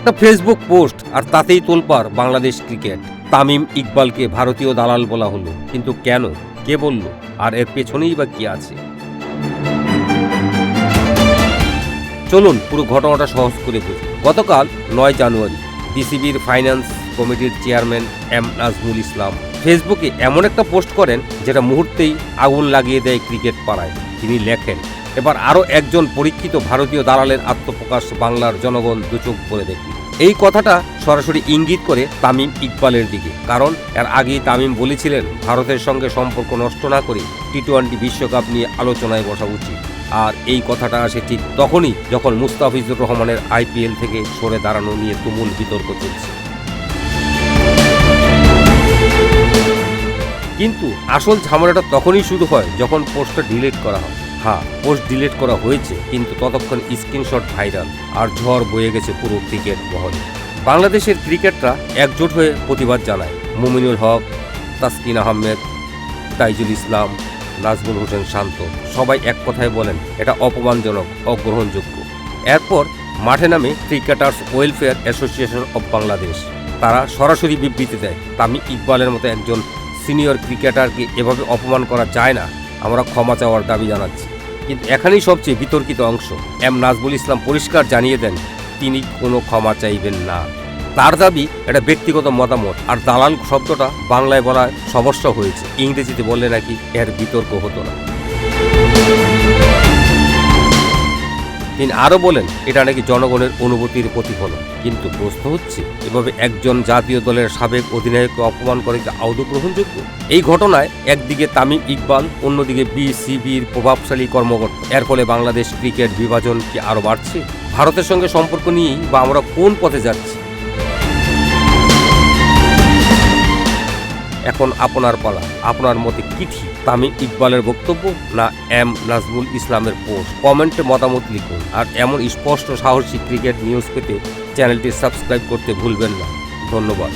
একটা Facebook post আর তাতেই তোলপার বাংলাদেশ ক্রিকেট তামিম ইকবালকে ভারতীয় দালাল বলা হলো, কিন্তু কেন? কে বলল? আর এর পেছনেই বা কি আছে? চলুন পুরো ঘটনাটা সহজ করে বুঝি গতকাল নয় জানুয়ারি বিসিবির ফাইন্যান্স কমিটির চেয়ারম্যান এম নাজমুল ইসলাম ফেসবুকে এমন একটা পোস্ট করেন, যেটা মুহূর্তেই আগুন লাগিয়ে দেয় ক্রিকেট পাড়ায়। তিনি লেখেন এবার আরও একজন পরীক্ষিত ভারতীয় দালালের আত্মপ্রকাশ বাংলার জনগণ দুচোখ করে দেখি এই কথাটা সরাসরি ইঙ্গিত করে তামিম ইকবালের দিকে, কারণ এর আগেই তামিম বলেছিলেন, ভারতের সঙ্গে সম্পর্ক নষ্ট না করে টি টোয়েন্টি বিশ্বকাপ নিয়ে আলোচনায় বসা উচিত। আর এই কথাটা আসে ঠিক তখনই যখন মুস্তাফিজুর রহমানের আইপিএল থেকে সরে দাঁড়ানো নিয়ে তুমুল বিতর্ক চলছে। কিন্তু আসল ঝামেলাটা তখনই শুরু হয় যখন পোস্টটা ডিলিট করা হয়। হ্যাঁ পোস্ট ডিলিট করা হয়েছে, কিন্তু ততক্ষণ স্ক্রিনশট ভাইরাল আর ঝড় বয়ে গেছে পুরো ক্রিকেট মহলে। বাংলাদেশের ক্রিকেটরা একজোট হয়ে প্রতিবাদ জানায়। মুমিনুল হক, তাসকিন আহমেদ, তাইজুল ইসলাম, নাজমুল হোসেন শান্ত, সবাই এক কথায় বলেন, এটা অপমানজনক, অগ্রহণযোগ্য। এরপর মাঠে নামে cricketers welfare association of Bangladesh তারা সরাসরি বিবৃতি দেয়, তামিম ইকবালের মতো একজন সিনিয়র ক্রিকেটারকে এভাবে অপমান করা যায় না। আমরা ক্ষমা চাওয়ার দাবি জানাচ্ছি। কিন্তু এখানেই সবচেয়ে বিতর্কিত অংশ। এম নাজবুল ইসলাম পরিষ্কার জানিয়ে দেন, তিনি কোনো ক্ষমা চাইবেন না। তার দাবি এটা ব্যক্তিগত মতামত। আর দালাল শব্দটা বাংলায় বলা সমস্যা হয়েছে। ইংরেজিতে বললে নাকি এর বিতর্ক হতো না। তিনি আরও বলেন, এটা নাকি জনগণের অনুভূতির প্রতিফলন। কিন্তু প্রশ্ন হচ্ছে, এভাবে একজন জাতীয় দলের সাবেক অধিনায়ককে অপমান করে কি আদৌ গ্রহণযোগ্য? এই ঘটনায় একদিকে তামিম ইকবাল, অন্যদিকে বিসিবির প্রভাবশালী কর্মকর্তা। এর ফলে বাংলাদেশ ক্রিকেট বিভাজন কি আরও বাড়ছে? ভারতের সঙ্গে সম্পর্ক নিয়েই বা আমরা কোন পথে যাচ্ছি? এখন আপনার পালা। আপনার মতে কি তামিম ইকবালের বক্তব্য না এম নাজমুল ইসলামের পোস্ট? কমেন্টে মতামত লিখুন। আর এমন স্পষ্ট সাহসী ক্রিকেট নিউজ পেতে চ্যানেলটি সাবস্ক্রাইব করতে ভুলবেন না। ধন্যবাদ।